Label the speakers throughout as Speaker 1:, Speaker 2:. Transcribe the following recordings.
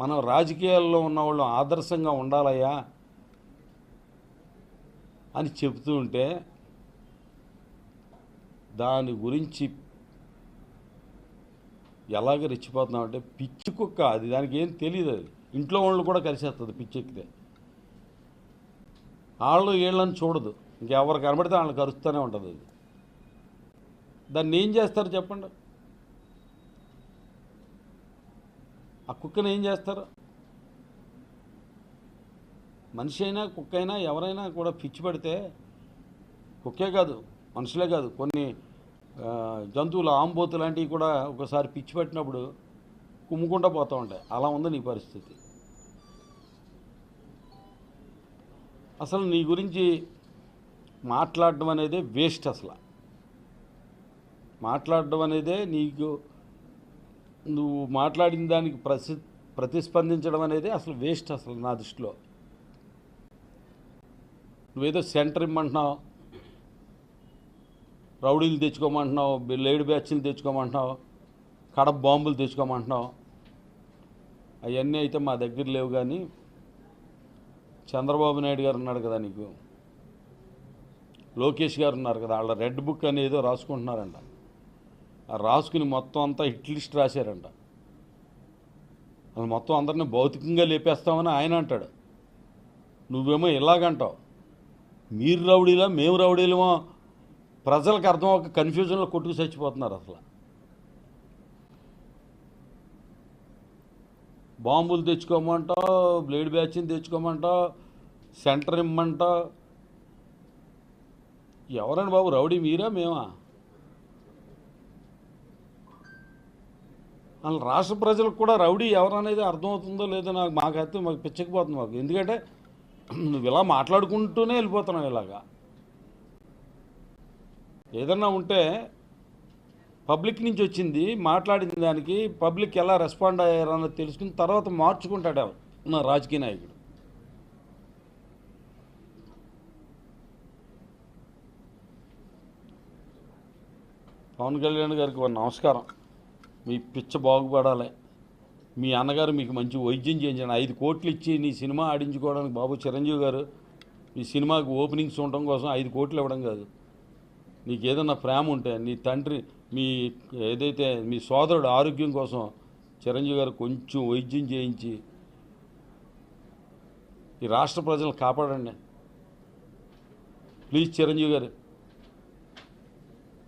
Speaker 1: మనం రాజకీయాల్లో ఉన్నవాళ్ళు ఆదర్శంగా ఉండాలయ్యా అని చెబుతూ ఉంటే దాని గురించి ఎలాగ రెచ్చిపోతున్నామంటే పిచ్చి కుక్క అది. దానికి ఏం తెలియదు అది. ఇంట్లో వాళ్ళు కూడా కలిసేస్తుంది పిచ్చెక్కితే వాళ్ళు వీళ్ళని చూడదు. ఇంకెవరు కనబడితే వాళ్ళని కరుస్తూనే ఉంటుంది అది. దాన్ని ఏం చేస్తారు చెప్పండి? ఆ కుక్కని ఏం చేస్తారు? మనిషి అయినా కుక్క అయినా ఎవరైనా కూడా పిచ్చి పడితే కుక్కే కాదు మనుషులే కాదు. కొన్ని జంతువులు ఆంబోతు లాంటివి కూడా ఒకసారి పిచ్చి పట్టినప్పుడు కుమ్ముకుంటూ పోతూ ఉంటాయి. అలా ఉంది నీ పరిస్థితి. అసలు నీ గురించి మాట్లాడడం అనేది వేస్ట్ అసలు. మాట్లాడడం అనేదే నీకు నువ్వు మాట్లాడిన దానికి ప్రసి ప్రతిస్పందించడం అనేది అసలు వేస్ట్ అసలు నా దృష్టిలో. నువ్వేదో సెంటర్ ఇమ్మంటున్నావు రౌడీలు తెచ్చుకోమంటున్నావు లేడీ బ్యాచ్లు తెచ్చుకోమంటున్నావు కడప బాంబులు తెచ్చుకోమంటున్నావు అవన్నీ అయితే మా దగ్గర లేవు కానీ చంద్రబాబు నాయుడు గారు ఉన్నాడు కదా నీకు. లోకేష్ గారు ఉన్నారు కదా వాళ్ళ రెడ్ బుక్ అనేది ఏదో రాసుకుంటున్నారంట. రాసుకుని మొత్తం అంతా హిట్ లిస్ట్ రాశారంట. అది మొత్తం అందరిని భౌతికంగా లేపేస్తామని ఆయన అంటాడు. నువ్వేమో ఇలాగంటావు. మీరు రౌడీలా మేము రౌడీలమో ప్రజలకు అర్థం ఒక కన్ఫ్యూజన్లో కొట్టుకు చచ్చిపోతున్నారు అసలు. బాంబులు తెచ్చుకోమంటావు బ్లేడ్ బ్యాచ్ని తెచ్చుకోమంటావు సెంటర్ ఇమ్మంటావు. ఎవరండి బాబు రౌడీ మీరా మేమా? వాళ్ళ రాష్ట్ర ప్రజలకు కూడా రౌడీ ఎవరనేది అర్థమవుతుందో లేదో నాకు మాకైతే మాకు పిచ్చకపోతుంది మాకు ఎందుకంటే నువ్వు ఇలా మాట్లాడుకుంటూనే వెళ్ళిపోతున్నావు ఇలాగా. ఏదన్నా ఉంటే పబ్లిక్ నుంచి వచ్చింది మాట్లాడిన దానికి పబ్లిక్ ఎలా రెస్పాండ్ అయ్యారన్నది తెలుసుకుని తర్వాత మార్చుకుంటాడు ఎవరు? నా రాజకీయ నాయకుడు. పవన్ కళ్యాణ్ గారికి నమస్కారం. మీ పిచ్చ బాగుపడాలి. మీ అన్నగారు మీకు మంచి వైద్యం చేయించండి. ఐదు కోట్లు ఇచ్చి నీ సినిమా ఆడించుకోవడానికి బాబు చిరంజీవి గారు మీ సినిమాకి ఓపెనింగ్స్ ఉండటం కోసం ఐదు కోట్లు ఇవ్వడం కాదు. నీకు ఏదన్నా ప్రేమ ఉంటే నీ తండ్రి మీ ఏదైతే మీ సోదరుడు ఆరోగ్యం కోసం చిరంజీవి గారు కొంచెం వైద్యం చేయించి ఈ రాష్ట్ర ప్రజలను కాపాడండి. ప్లీజ్ చిరంజీవి గారు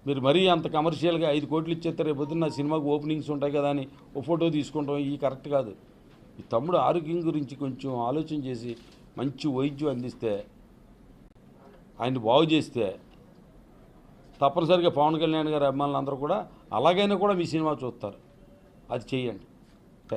Speaker 1: మీరు మరీ అంత కమర్షియల్గా ఐదు కోట్లు ఇచ్చేస్తే రేపు పొద్దున్న సినిమాకు సినిమాకి ఓపెనింగ్స్ ఉంటాయి కదా అని ఓ ఫోటో తీసుకుంటాం ఈ కరెక్ట్ కాదు. ఈ తమ్ముడు ఆరోగ్యం గురించి కొంచెం ఆలోచన చేసి మంచి వైద్యం అందిస్తే ఆయన బాగు చేస్తే తప్పనిసరిగా పవన్ కళ్యాణ్ గారి అభిమానులు అందరూ కూడా అలాగైనా కూడా మీ సినిమా చూస్తారు. అది చేయండి.